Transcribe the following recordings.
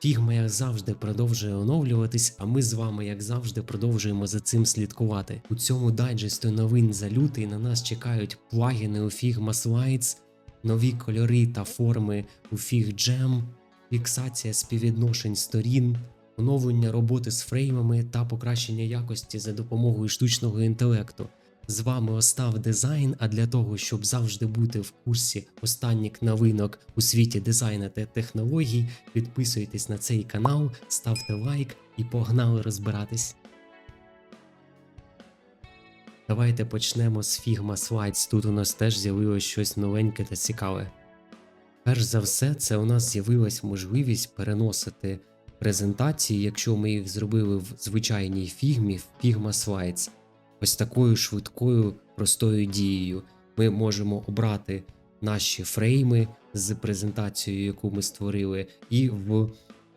Фігма, як завжди, продовжує оновлюватись, а ми з вами, як завжди, продовжуємо за цим слідкувати. У цьому дайджесту новин за лютий на нас чекають плагіни у Figma Slides, нові кольори та форми у FigJam, фіксація співвідношень сторін, оновлення роботи з фреймами та покращення якості за допомогою штучного інтелекту. З вами Остав Дизайн, а для того, щоб завжди бути в курсі останніх новинок у світі дизайну та технологій, підписуйтесь на цей канал, ставте лайк і погнали розбиратись. Давайте почнемо з Figma Slides. Тут у нас теж з'явилось щось новеньке та цікаве. Перш за все, це у нас з'явилась можливість переносити презентації, якщо ми їх зробили в звичайній фігмі в Figma Slides. Ось такою швидкою простою дією. Ми можемо обрати наші фрейми з презентацією, яку ми створили, і в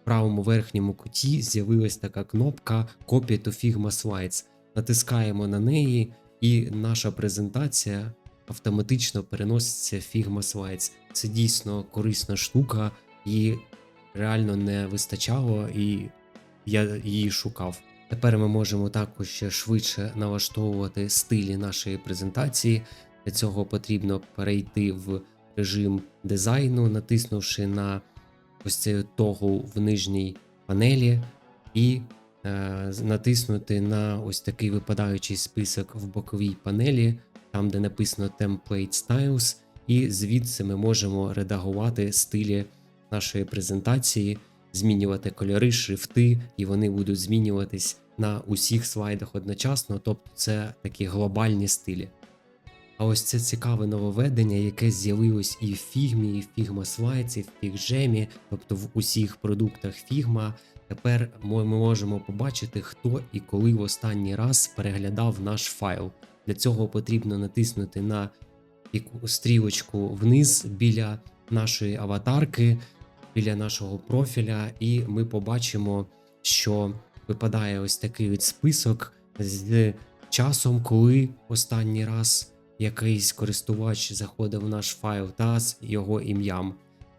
правому верхньому куті з'явилась така кнопка Copy to Figma Slides. Натискаємо на неї, і наша презентація автоматично переноситься в Figma Slides. Це дійсно корисна штука, її реально не вистачало, і я її шукав. Тепер ми можемо також ще швидше налаштовувати стилі нашої презентації. Для цього потрібно перейти в режим дизайну, натиснувши на ось цей тогл в нижній панелі, і е, натиснути на ось такий випадаючий список в боковій панелі, там де написано Template Styles, і звідси ми можемо редагувати стилі нашої презентації, змінювати кольори, шрифти, і вони будуть змінюватись на усіх слайдах одночасно, тобто це такі глобальні стилі. А ось це цікаве нововведення, яке з'явилось і в Figma, і в Slides, і в FigJam, тобто в усіх продуктах Figma. Тепер ми можемо побачити, хто і коли в останній раз переглядав наш файл. Для цього потрібно натиснути на стрілочку вниз біля нашої аватарки, біля нашого профіля, і ми побачимо, що випадає ось такий от список з часом, коли останній раз якийсь користувач заходив в наш файл та з його ім'ям.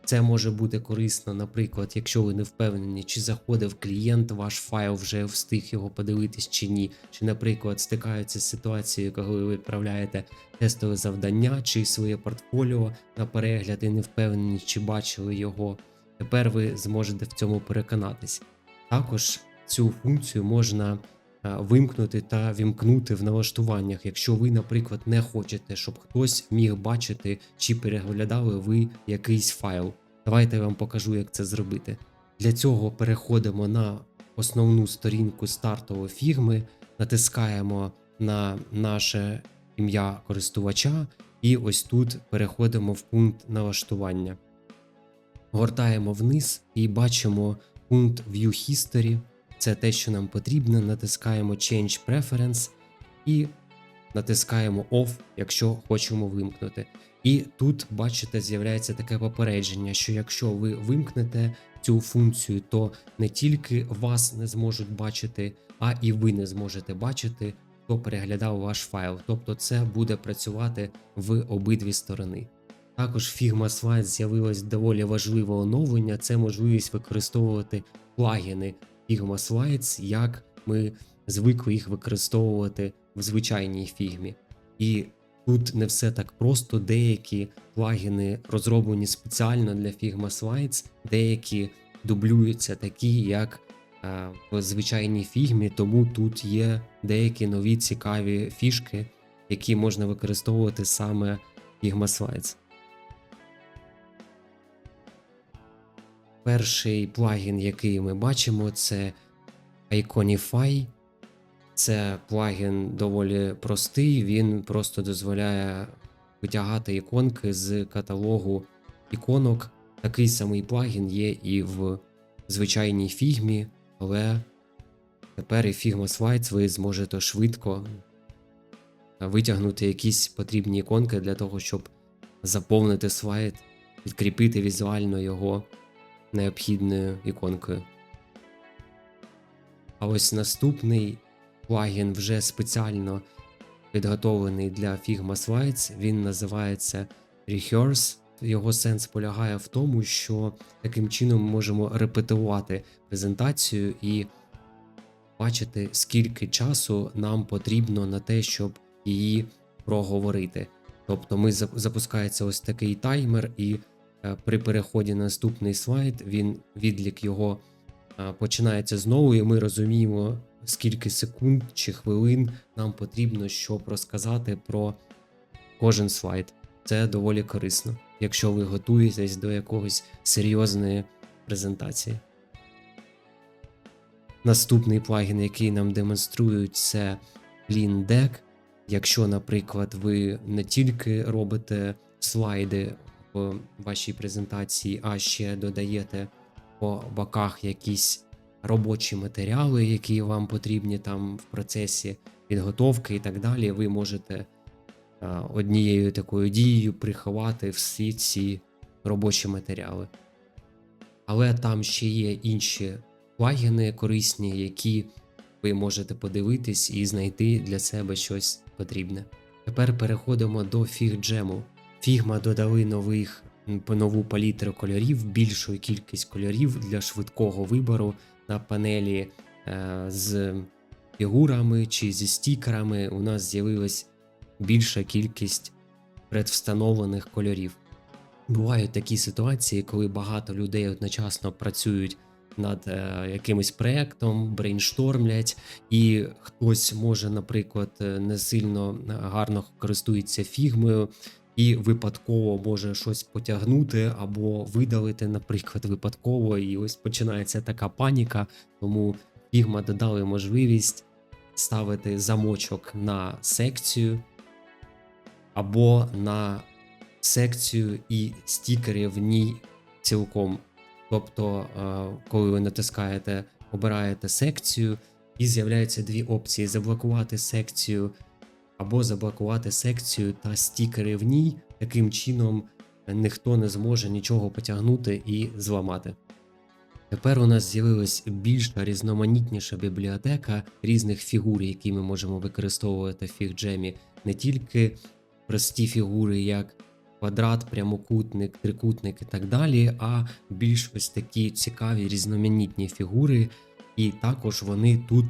Це може бути корисно, наприклад, якщо ви не впевнені, чи заходив клієнт, ваш файл вже встиг його подивитись чи ні. Чи, наприклад, стикаються з ситуацією, коли ви відправляєте тестове завдання чи своє портфоліо на перегляд і не впевнені, чи бачили його. Тепер ви зможете в цьому переконатись. Також цю функцію можна е, вимкнути та вімкнути в налаштуваннях, якщо ви, наприклад, не хочете, щоб хтось міг бачити, чи переглядали ви якийсь файл. Давайте я вам покажу, як це зробити. Для цього переходимо на основну сторінку стартової фігми, натискаємо на наше ім'я користувача, і ось тут переходимо в пункт налаштування. Гортаємо вниз і бачимо пункт View History. Це те, що нам потрібно. Натискаємо Change Preference і натискаємо Off, якщо хочемо вимкнути. І тут, бачите, з'являється таке попередження, що якщо ви вимкнете цю функцію, то не тільки вас не зможуть бачити, а і ви не зможете бачити, хто переглядав ваш файл. Тобто це буде працювати в обидві сторони. Також Figma Slides з'явилось доволі важливе оновлення. Це можливість використовувати плагіни Figma Slides, як ми звикли їх використовувати в звичайній фігмі. І тут не все так просто. Деякі плагіни розроблені спеціально для Figma Slides, деякі дублюються такі, як е, в звичайній фігмі, тому тут є деякі нові цікаві фішки, які можна використовувати саме Figma Slides. Перший плагін, який ми бачимо, це Iconify. Це плагін доволі простий, він просто дозволяє витягати іконки з каталогу іконок. Такий самий плагін є і в звичайній фігмі, але тепер і Figma Slides ви зможете швидко витягнути якісь потрібні іконки для того, щоб заповнити слайд, підкріпити візуально його необхідною іконкою. А ось наступний плагін вже спеціально підготовлений для Figma Slides. Він називається Rehearse його сенс полягає в тому, що таким чином ми можемо репетувати презентацію і бачити, скільки часу нам потрібно на те, щоб її проговорити. Тобто, ми запускається ось такий таймер, і при переході на наступний слайд він відлік його е, починається знову, і ми розуміємо, скільки секунд чи хвилин нам потрібно, щоб розказати про кожен слайд. Це доволі корисно, якщо ви готуєтесь до якогось серйозної презентації. Наступний плагін, який нам демонструють, це Lean Deck. Якщо, наприклад, ви не тільки робите слайди в вашій презентації, а ще додаєте по боках якісь робочі матеріали, які вам потрібні там в процесі підготовки і так далі, ви можете однією такою дією приховати всі ці робочі матеріали. Але там ще є інші плагіни корисні, які ви можете подивитись і знайти для себе щось потрібне. Тепер переходимо до фігджему. Фігма додали нових нову палітру кольорів, більшу кількість кольорів для швидкого вибору на панелі е, з фігурами чи зі стікерами. У нас з'явилась більша кількість предвстановлених кольорів. Бувають такі ситуації, коли багато людей одночасно працюють над е, якимось проектом, брейнштормлять, і хтось може, наприклад, е, не сильно гарно користується фігмою. І випадково може щось потягнути або видалити, наприклад, випадково, і ось починається така паніка. Тому Figma додали можливість ставити замочок на секцію або на секцію і стікери в ній цілком. Тобто, е, коли ви натискаєте, обираєте секцію, і з'являються дві опції: заблокувати секцію або заблокувати секцію та стікери в ній. Таким чином ніхто не зможе нічого потягнути і зламати. Тепер у нас з'явилась більша різноманітніша бібліотека різних фігур, які ми можемо використовувати в фігджемі. Не тільки прості фігури, як квадрат, прямокутник, трикутник і так далі, а більш ось такі цікаві різноманітні фігури, і також вони тут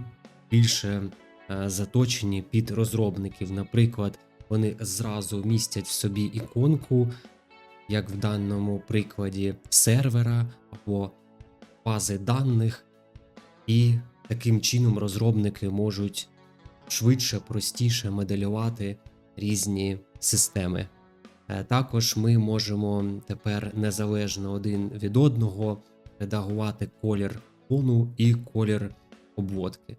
більше е, заточені під розробників. Наприклад, вони зразу містять в собі іконку, як в даному прикладі сервера або бази даних, і таким чином розробники можуть швидше, простіше моделювати різні системи. Е, Також ми можемо тепер незалежно один від одного редагувати колір фону і колір обводки.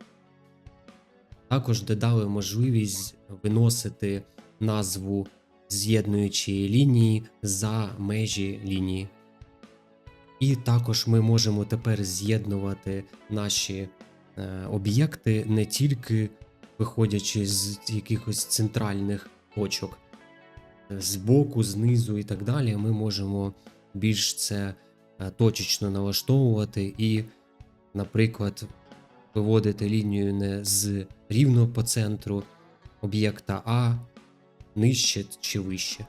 Також додали можливість виносити назву з'єднуючої лінії за межі лінії. І також ми можемо тепер з'єднувати наші е, об'єкти не тільки виходячи з якихось центральних точок, збоку, знизу і так далі, ми можемо більш це е, точечно налаштовувати і, наприклад, виводити лінію не з рівно по центру об'єкта, а нижче чи вище.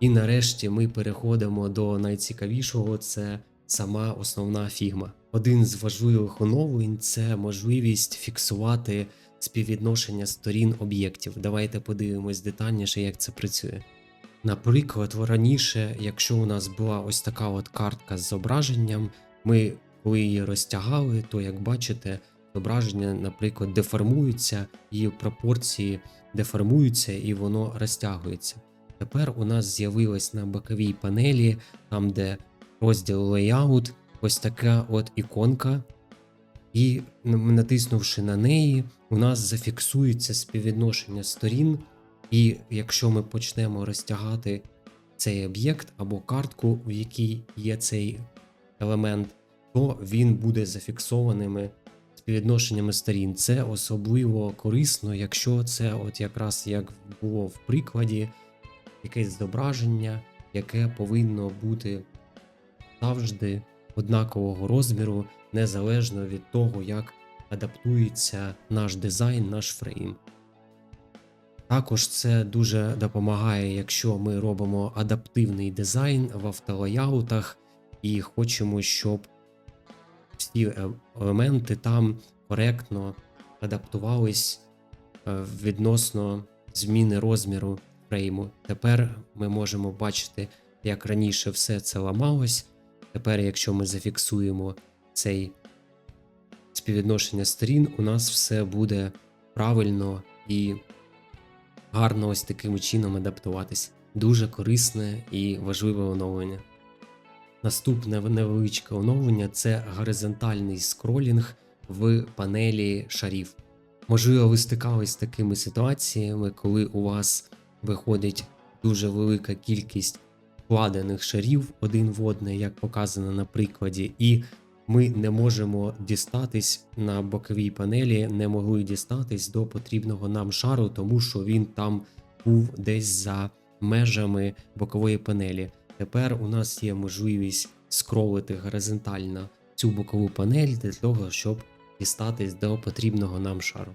І нарешті ми переходимо до найцікавішого це сама основна фігма. Один з важливих оновлень це можливість фіксувати співвідношення сторін об'єктів. Давайте подивимось детальніше, як це працює. Наприклад, раніше, якщо у нас була ось така от картка з зображенням, ми коли її розтягали, то як бачите, зображення, наприклад, деформується, її пропорції деформуються і воно розтягується. Тепер у нас з'явилась на боковій панелі, там де розділ Layout, ось така от іконка. І натиснувши на неї, у нас зафіксується співвідношення сторін. І якщо ми почнемо розтягати цей об'єкт або картку, в якій є цей елемент, то він буде зафіксованими співвідношеннями сторін. Це особливо корисно, якщо це, от якраз як було в прикладі, якесь зображення, яке повинно бути завжди однакового розміру, незалежно від того, як адаптується наш дизайн, наш фрейм. Також це дуже допомагає, якщо ми робимо адаптивний дизайн в автолаyautах і хочемо, щоб всі е- елементи там коректно адаптувались е, відносно зміни розміру фрейму. Тепер ми можемо бачити, як раніше все це ламалось. Тепер, якщо ми зафіксуємо цей співвідношення сторін, у нас все буде правильно і гарно ось таким чином адаптуватись. Дуже корисне і важливе оновлення. Наступне невеличке оновлення це горизонтальний скролінг в панелі шарів. Можливо, ви стикались з такими ситуаціями, коли у вас виходить дуже велика кількість вкладених шарів один в одне, як показано на прикладі, і ми не можемо дістатись на боковій панелі, не могли дістатись до потрібного нам шару, тому що він там був десь за межами бокової панелі. Тепер у нас є можливість скролити горизонтально цю бокову панель для того, щоб дістатись до потрібного нам шару.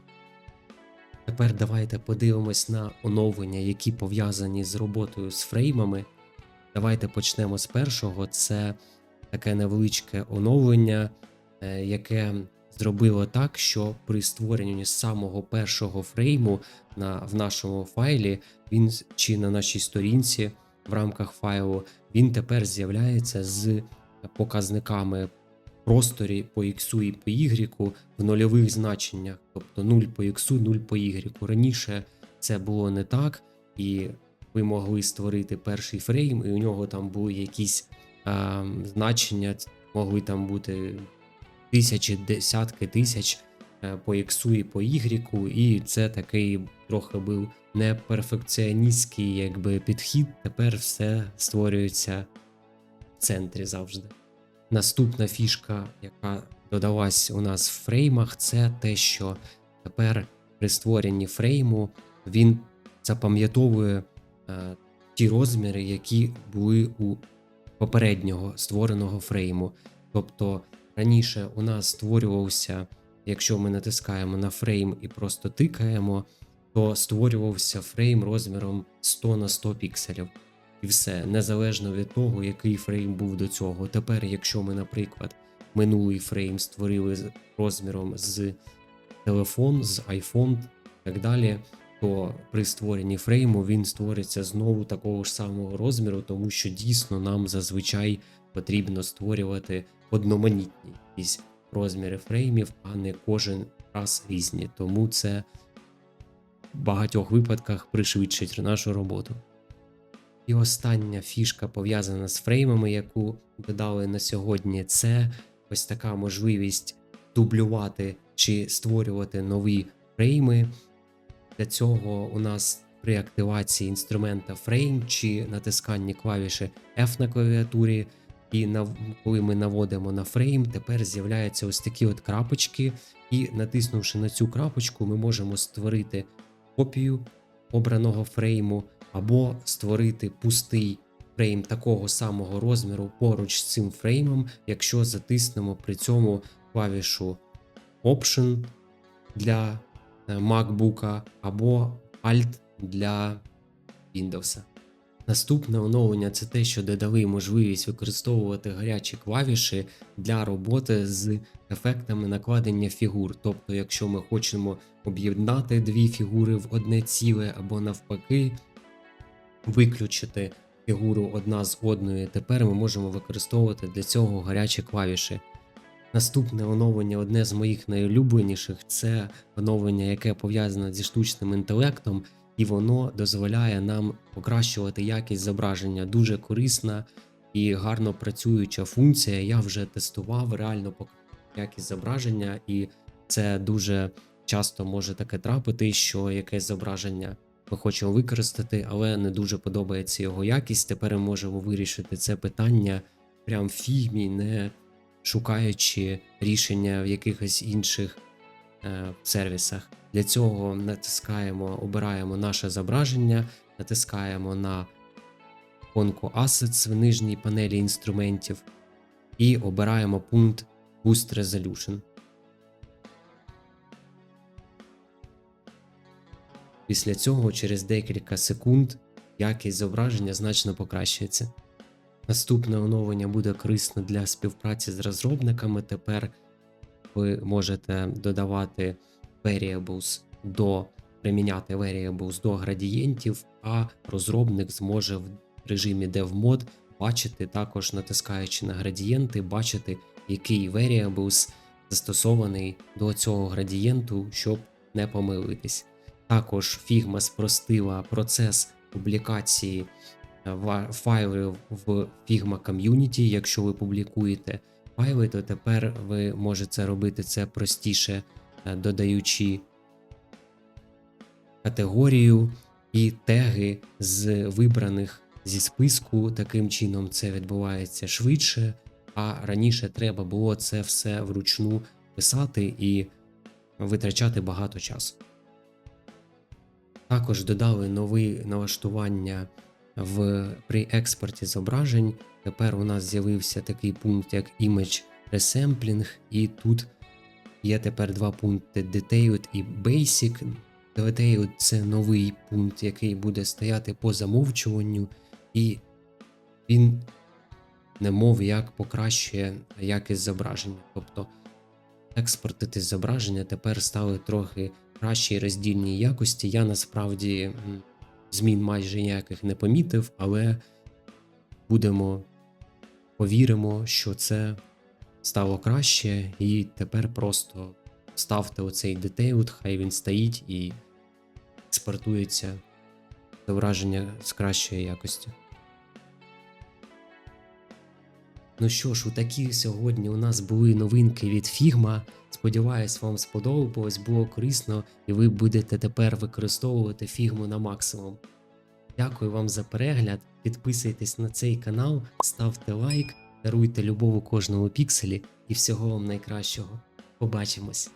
Тепер давайте подивимось на оновлення, які пов'язані з роботою з фреймами. Давайте почнемо з першого. Це таке невеличке оновлення, е, яке зробило так, що при створенні самого першого фрейму на, в нашому файлі, він чи на нашій сторінці в рамках файлу, він тепер з'являється з показниками просторі по x і по y в нульових значеннях, тобто 0 по x, 0 по y. Раніше це було не так, і ви могли створити перший фрейм, і у нього там були якісь а, значення, могли там бути тисячі, десятки тисяч е, по x і по y, і це такий трохи був не перфекціоністський якби, підхід. Тепер все створюється в центрі завжди. Наступна фішка, яка додалась у нас в фреймах, це те, що тепер при створенні фрейму він запам'ятовує е, ті розміри, які були у попереднього створеного фрейму. Тобто раніше у нас створювався, якщо ми натискаємо на фрейм і просто тикаємо, то створювався фрейм розміром 100 на 100 пікселів. І все, незалежно від того, який фрейм був до цього. Тепер, якщо ми, наприклад, минулий фрейм створили з розміром з телефон, з iPhone і так далі, то при створенні фрейму він створиться знову такого ж самого розміру, тому що дійсно нам зазвичай потрібно створювати одноманітні якісь розміри фреймів, а не кожен раз різні. Тому це багатьох випадках пришвидшить нашу роботу. І остання фішка пов'язана з фреймами, яку додали на сьогодні, це ось така можливість дублювати чи створювати нові фрейми. Для цього у нас при активації інструмента Frame чи натисканні клавіші F на клавіатурі, і коли ми наводимо на фрейм, тепер з'являються ось такі от крапочки, і натиснувши на цю крапочку, ми можемо створити копію обраного фрейму або створити пустий фрейм такого самого розміру поруч з цим фреймом, якщо затиснемо при цьому клавішу Option для е, MacBook або Alt для Windows. Наступне оновлення це те, що додали можливість використовувати гарячі клавіші для роботи з ефектами накладення фігур. Тобто, якщо ми хочемо об'єднати дві фігури в одне ціле або навпаки, виключити фігуру одна з одної, тепер ми можемо використовувати для цього гарячі клавіші. Наступне оновлення, одне з моїх найулюбленіших, це оновлення, яке пов'язане зі штучним інтелектом, і воно дозволяє нам покращувати якість зображення. Дуже корисна і гарно працююча функція. Я вже тестував, реально покращує якість зображення, і це дуже часто може таке трапити, що якесь зображення ми хочемо використати, але не дуже подобається його якість. Тепер ми можемо вирішити це питання прямо в фільмі, не шукаючи рішення в якихось інших е, сервісах. Для цього натискаємо, обираємо наше зображення, натискаємо на іконку Assets в нижній панелі інструментів і обираємо пункт Boost Resolution. Після цього, через декілька секунд, якість зображення значно покращується. Наступне оновлення буде корисно для співпраці з розробниками. Тепер ви можете додавати variables до приміняти variables до градієнтів, а розробник зможе в режимі DevMod бачити, також натискаючи на градієнти, бачити, який variables застосований до цього градієнту, щоб не помилитись. Також Figma спростила процес публікації е, файлів в Figma Community. Якщо ви публікуєте файли, то тепер ви можете робити це простіше, е, додаючи категорію і теги з вибраних зі списку. Таким чином це відбувається швидше, а раніше треба було це все вручну писати і витрачати багато часу. Також додали нові налаштування в при експорті зображень. Тепер у нас з'явився такий пункт, як Image Resampling, і тут є тепер два пункти Detailed і Basic. Detailed – це новий пункт, який буде стояти по замовчуванню, і він немов як покращує якість зображення. Тобто експортити зображення тепер стали трохи кращій роздільній якості. Я насправді змін майже ніяких не помітив, але будемо повіримо, що це стало краще, і тепер просто ставте оцей детейлд, хай він стоїть і експортується зображення з кращої якості. Ну що ж, у такі сьогодні у нас були новинки від Figma. Сподіваюсь, вам сподобалось, було корисно, і ви будете тепер використовувати Figma на максимум. Дякую вам за перегляд. Підписуйтесь на цей канал, ставте лайк, даруйте любов у кожному пікселі і всього вам найкращого. Побачимось!